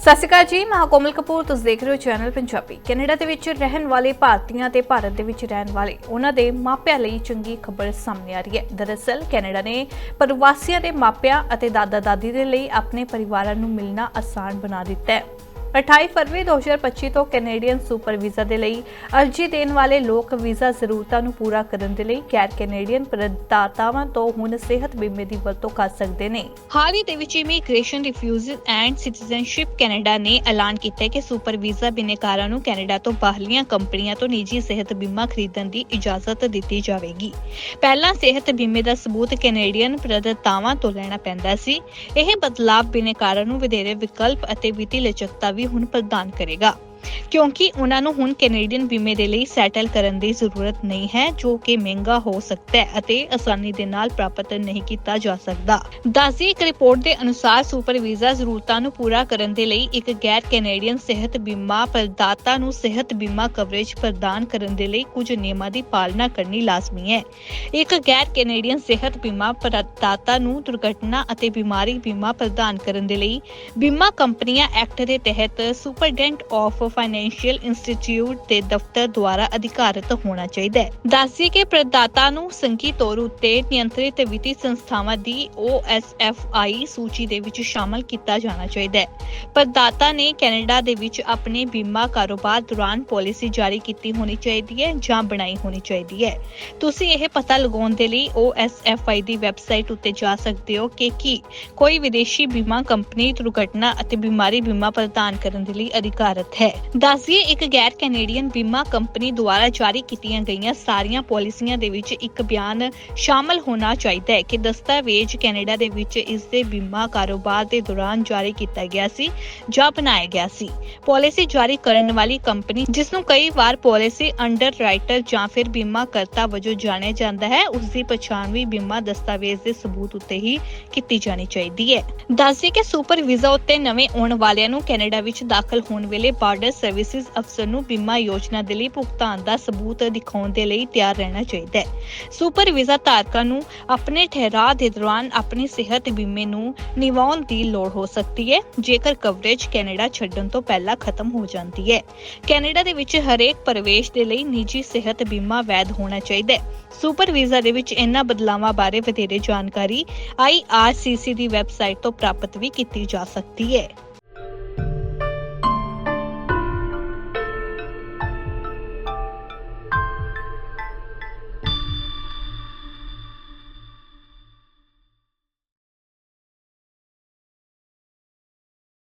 ਸਤਿ ਸ਼੍ਰੀ ਅਕਾਲ ਜੀ, ਮੈਂ ਕੋਮਲ ਕਪੂਰ, ਤੁਸੀਂ ਦੇਖ ਰਹੇ ਹੋ ਚੈਨਲ ਪੰਜਾਬੀ। ਕੈਨੇਡਾ ਦੇ ਵਿੱਚ ਰਹਿਣ ਵਾਲੇ ਭਾਰਤੀਆਂ ਤੇ ਭਾਰਤ ਦੇ ਵਿੱਚ ਰਹਿਣ ਵਾਲੇ ਉਹਨਾਂ ਦੇ ਮਾਪਿਆਂ ਲਈ ਚੰਗੀ ਖਬਰ ਸਾਹਮਣੇ ਆ ਰਹੀ ਹੈ। ਦਰਅਸਲ, ਕੈਨੇਡਾ ਨੇ ਪ੍ਰਵਾਸੀਆਂ ਦੇ ਮਾਪਿਆਂ ਅਤੇ ਦਾਦਾ ਦਾਦੀ ਦੇ ਲਈ ਆਪਣੇ ਪਰਿਵਾਰਾਂ ਨੂੰ ਮਿਲਣਾ ਆਸਾਨ ਬਣਾ ਦਿੱਤਾ ਹੈ। 28 ਫਰਵਰੀ 2025 ਤੋਂ ਕੈਨੇਡੀਅਨ ਸੁਪਰ ਵੀਜ਼ਾ ਦੇ ਲਈ ਅਰਜ਼ੀ ਦੇਣ ਵਾਲੇ ਲੋਕ ਵੀਜ਼ਾ ਜ਼ਰੂਰਤਾਂ ਨੂੰ ਪੂਰਾ ਕਰਨ ਦੇ ਲਈ ਗੈਰ ਕੈਨੇਡੀਅਨ ਪ੍ਰਦਾਤਾਵਾਂ ਤੋਂ ਹੁਣ ਸਿਹਤ ਬੀਮੇ ਦੀ ਵਰਤੋਂ ਕਰ ਸਕਦੇ ਨੇ। ਹਾਲ ਹੀ ਦੇ ਵਿੱਚ immigration refugees and citizenship Canada ਨੇ ਐਲਾਨ ਕੀਤਾ ਹੈ ਕਿ ਸੁਪਰ ਵੀਜ਼ਾ ਬਿਨੇਕਾਰਾਂ ਨੂੰ ਕੈਨੇਡਾ ਤੋਂ ਬਾਹਰਲੀਆਂ ਕੰਪਨੀਆਂ ਤੋਂ ਨਿੱਜੀ ਸਿਹਤ ਬੀਮਾ ਖਰੀਦਣ ਦੀ ਇਜਾਜ਼ਤ ਦਿੱਤੀ ਜਾਵੇਗੀ। ਪਹਿਲਾਂ ਸਿਹਤ ਬੀਮੇ ਦਾ ਸਬੂਤ ਕੈਨੇਡੀਅਨ ਪ੍ਰਦਾਤਾਵਾਂ ਤੋਂ ਲੈਣਾ ਪੈਂਦਾ ਸੀ। ਇਹ ਬਦਲਾਅ ਬਿਨੇਕਾਰਾਂ ਨੂੰ ਵਧੇਰੇ ਵਿਕਲਪ ਅਤੇ ਵਿੱਤੀ ਲਚਕਤਾ ਵੀ ਹੁਣ ਪ੍ਰਦਾਨ ਕਰੇਗਾ। ਕਿਉਂਕਿ ਉਹਨਾਂ ਨੂੰ ਹੁਣ ਕੈਨੇਡੀਅਨ ਬੀਮੇ ਦੇ ਲਈ ਸੈਟਲ ਕਰਨ ਦੀ ਜ਼ਰੂਰਤ ਨਹੀਂ ਹੈ, ਜੋ ਕਿ ਮਹਿੰਗਾ ਹੋ ਸਕਦਾ ਹੈ ਅਤੇ ਆਸਾਨੀ ਦੇ ਨਾਲ ਪ੍ਰਾਪਤ ਨਹੀਂ ਕੀਤਾ ਜਾ ਸਕਦਾ। ਦੱਸਦੀ ਇੱਕ ਰਿਪੋਰਟ ਦੇ ਅਨੁਸਾਰ ਸੁਪਰ ਵੀਜ਼ਾ ਜ਼ਰੂਰਤਾਂ ਨੂੰ ਪੂਰਾ ਕਰਨ ਦੇ ਲਈ ਇੱਕ ਗੈਰ ਕੈਨੇਡੀਅਨ ਸਿਹਤ ਬੀਮਾ ਪ੍ਰਦਾਤਾ ਨੂੰ ਸਿਹਤ ਬੀਮਾ ਕਵਰੇਜ ਪ੍ਰਦਾਨ ਕਰਨ ਦੇ ਲਈ ਕੁਝ ਨਿਯਮਾਂ ਦੀ ਪਾਲਣਾ ਕਰਨੀ ਲਾਜ਼ਮੀ ਹੈ। ਇੱਕ ਗੈਰ ਕੈਨੇਡੀਅਨ ਸਿਹਤ ਬੀਮਾ ਪ੍ਰਦਾਤਾ ਨੂੰ ਦੁਰਘਟਨਾ ਅਤੇ ਬਿਮਾਰੀ ਬੀਮਾ ਪ੍ਰਦਾਨ ਕਰਨ ਦੇ ਲਈ ਬੀਮਾ ਕੰਪਨੀਆਂ ਐਕਟ ਦੇ ਤਹਿਤ ਸੁਪਰਡੈਂਟ ਆਫ ਫਾਈਨੈਂਸ਼ੀਅਲ ਇੰਸਟੀਚਿਊਟ ਦੇ ਦਫ਼ਤਰ ਦੁਆਰਾ ਅਧਿਕਾਰਤ ਹੋਣਾ ਚਾਹੀਦਾ ਹੈ। ਦੱਸੀ ਕਿ ਪ੍ਰਦਾਤਾ ਨੂੰ ਸੰਖੀ ਤੌਰ ਉੱਤੇ ਨਿਯੰਤਰਿਤ ਵਿੱਤੀ ਸੰਸਥਾਵਾਂ ਦੀ OSFI ਸੂਚੀ ਦੇ ਵਿੱਚ ਸ਼ਾਮਲ ਕੀਤਾ ਜਾਣਾ ਚਾਹੀਦਾ ਹੈ। ਪ੍ਰਦਾਤਾ ਨੇ ਕੈਨੇਡਾ ਦੇ ਵਿੱਚ ਆਪਣੇ ਬੀਮਾ ਕਾਰੋਬਾਰ ਦੌਰਾਨ ਪਾਲਿਸੀ ਜਾਰੀ ਕੀਤੀ ਹੋਣੀ ਚਾਹੀਦੀ ਹੈ ਜਾਂ ਬਣਾਈ ਹੋਣੀ ਚਾਹੀਦੀ ਹੈ। ਤੁਸੀਂ ਇਹ ਪਤਾ ਲਗਾਉਣ ਦੇ ਲਈ OSFI ਦੀ ਵੈਬਸਾਈਟ ਉੱਤੇ ਜਾ ਸਕਦੇ ਹੋ ਕਿ ਕੀ ਕੋਈ ਵਿਦੇਸ਼ੀ ਬੀਮਾ ਕੰਪਨੀ ਦੁਰਘਟਨਾ ਅਤੇ ਬਿਮਾਰੀ ਬੀਮਾ ਪ੍ਰਦਾਨ ਕਰਨ ਦੇ ਲਈ ਅਧਿਕਾਰਤ ਹੈ। ਦੱਸਈਏ ਇੱਕ ਗੈਰ ਕੈਨੇਡੀਅਨ ਬੀਮਾ ਕੰਪਨੀ ਦੁਆਰਾ ਜਾਰੀ ਕੀਤੀਆਂ ਗਈਆਂ ਸਾਰੀਆਂ ਪਾਲਿਸੀਆਂ ਦੇ ਵਿੱਚ ਇੱਕ ਬਿਆਨ ਸ਼ਾਮਲ ਹੋਣਾ ਚਾਹੀਦਾ ਹੈ ਕਿ ਦਸਤਾਵੇਜ਼ ਕੈਨੇਡਾ ਦੇ ਵਿੱਚ ਇਸ ਦੇ ਬੀਮਾ ਕਾਰੋਬਾਰ ਦੇ ਦੌਰਾਨ ਜਾਰੀ ਕੀਤਾ ਗਿਆ ਸੀ ਜਾਂ ਬਣਾਇਆ ਗਿਆ ਸੀ। ਪਾਲਿਸੀ ਜਾਰੀ ਕਰਨ ਵਾਲੀ ਕੰਪਨੀ, ਜਿਸ ਨੂੰ ਕਈ ਵਾਰ ਪਾਲਿਸੀ ਅੰਡਰ ਰਾਈਟਰ ਜਾਂ ਫਿਰ ਬੀਮਾ ਕਰਤਾ ਵਜੋਂ ਜਾਣਿਆ ਜਾਂਦਾ ਹੈ, ਉਸ ਦੀ ਪਛਾਣ ਵੀ ਬੀਮਾ ਦਸਤਾਵੇਜ਼ ਦੇ ਸਬੂਤ ਉੱਤੇ ਹੀ ਕੀਤੀ ਜਾਣੀ ਚਾਹੀਦੀ ਹੈ। ਦੱਸਦੇ ਕਿ ਸੁਪਰ ਵੀਜ਼ਾ ਉੱਤੇ ਨਵੇਂ ਆਉਣ ਵਾਲਿਆਂ ਨੂੰ ਕੈਨੇਡਾ ਵਿੱਚ ਦਾਖਲ ਹੋਣ ਵੇਲੇ ਬਾਰਡਰ ਸਰਵਿਸਿਜ਼ ਅਫਸਰ ਨੂੰ ਬੀਮਾ ਯੋਜਨਾ ਦੇ ਲਈ ਭੁਗਤਾਨ ਦਾ ਸਬੂਤ ਦਿਖਾਉਣ ਦੇ ਲਈ ਤਿਆਰ ਰਹਿਣਾ ਚਾਹੀਦਾ ਹੈ। ਸੁਪਰ ਵੀਜ਼ਾ ਧਾਰਕਾਂ ਨੂੰ ਆਪਣੇ ਠਹਿਰਾਅ ਦੇ ਦੌਰਾਨ ਆਪਣੀ ਸਿਹਤ ਬੀਮੇ ਨੂੰ ਨਿਵਾਉਣ ਦੀ ਲੋੜ ਹੋ ਸਕਦੀ ਹੈ। ਜੇਕਰ ਕਵਰੇਜ ਕੈਨੇਡਾ ਛੱਡਣ ਤੋਂ ਪਹਿਲਾਂ ਖਤਮ ਹੋ ਜਾਂਦੀ ਹੈ। ਕੈਨੇਡਾ ਦੇ ਵਿੱਚ ਹਰੇਕ ਪ੍ਰਵੇਸ਼ ਦੇ ਲਈ ਨਿੱਜੀ ਸਿਹਤ ਬੀਮਾ ਵੈਧ ਹੋਣਾ ਚਾਹੀਦਾ ਹੈ। ਸੁਪਰ ਵੀਜ਼ਾ ਦੇ ਵਿੱਚ ਇਹਨਾਂ ਬਦਲਾਵਾਂ ਬਾਰੇ ਵਧੇਰੇ ਜਾਣਕਾਰੀ IRCC ਦੀ ਵੈਬਸਾਈਟ ਤੋਂ ਪ੍ਰਾਪਤ ਵੀ ਕੀਤੀ ਜਾ ਸਕਦੀ ਹੈ।